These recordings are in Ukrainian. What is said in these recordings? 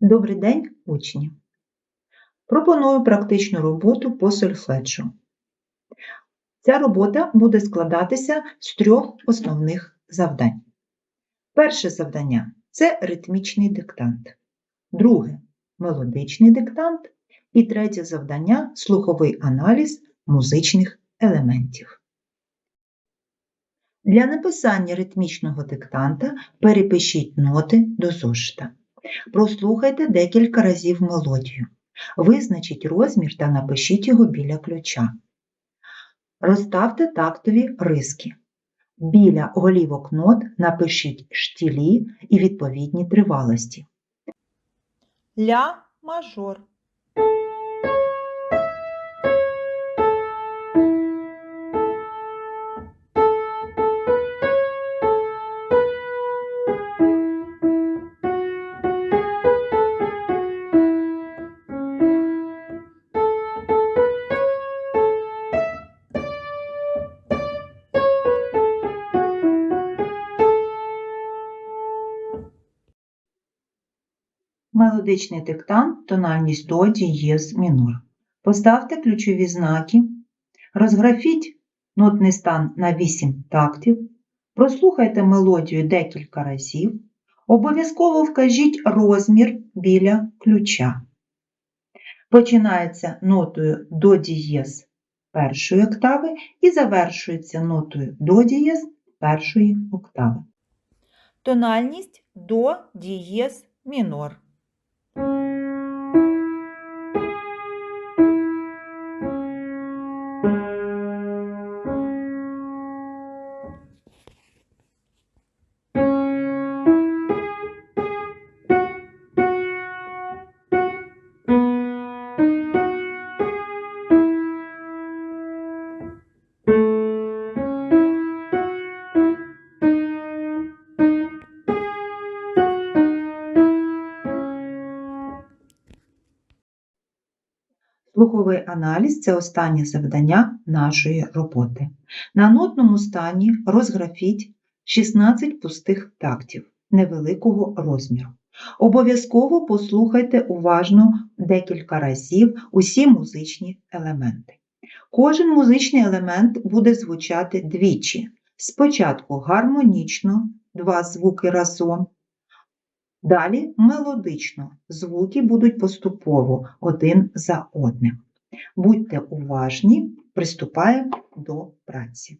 Добрий день, учні! Пропоную практичну роботу по сольфеджу. Ця робота буде складатися з трьох основних завдань. Перше завдання це ритмічний диктант, друге мелодичний диктант і третє завдання слуховий аналіз музичних елементів. Для написання ритмічного диктанта перепишіть ноти до зошита. Прослухайте декілька разів мелодію. Визначіть розмір та напишіть його біля ключа. Розставте тактові риски. Біля голівок нот напишіть штілі і відповідні тривалості. Ля мажор. Мелодичний диктант, тональність до дієз мінор. Поставте ключові знаки, розграфіть нотний стан на 8 тактів, прослухайте мелодію декілька разів, обов'язково вкажіть розмір біля ключа. Починається нотою до дієз першої октави і завершується нотою до дієз першої октави. Тональність до дієз мінор. Слуховий аналіз це останнє завдання нашої роботи. На нотному стані розграфіть 16 пустих тактів невеликого розміру. Обов'язково послухайте уважно декілька разів усі музичні елементи. Кожен музичний елемент буде звучати двічі. Спочатку гармонічно, два звуки разом, Далі мелодично звуки будуть поступово один за одним. Будьте уважні, приступаємо до праці.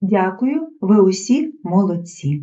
Дякую, ви усі молодці.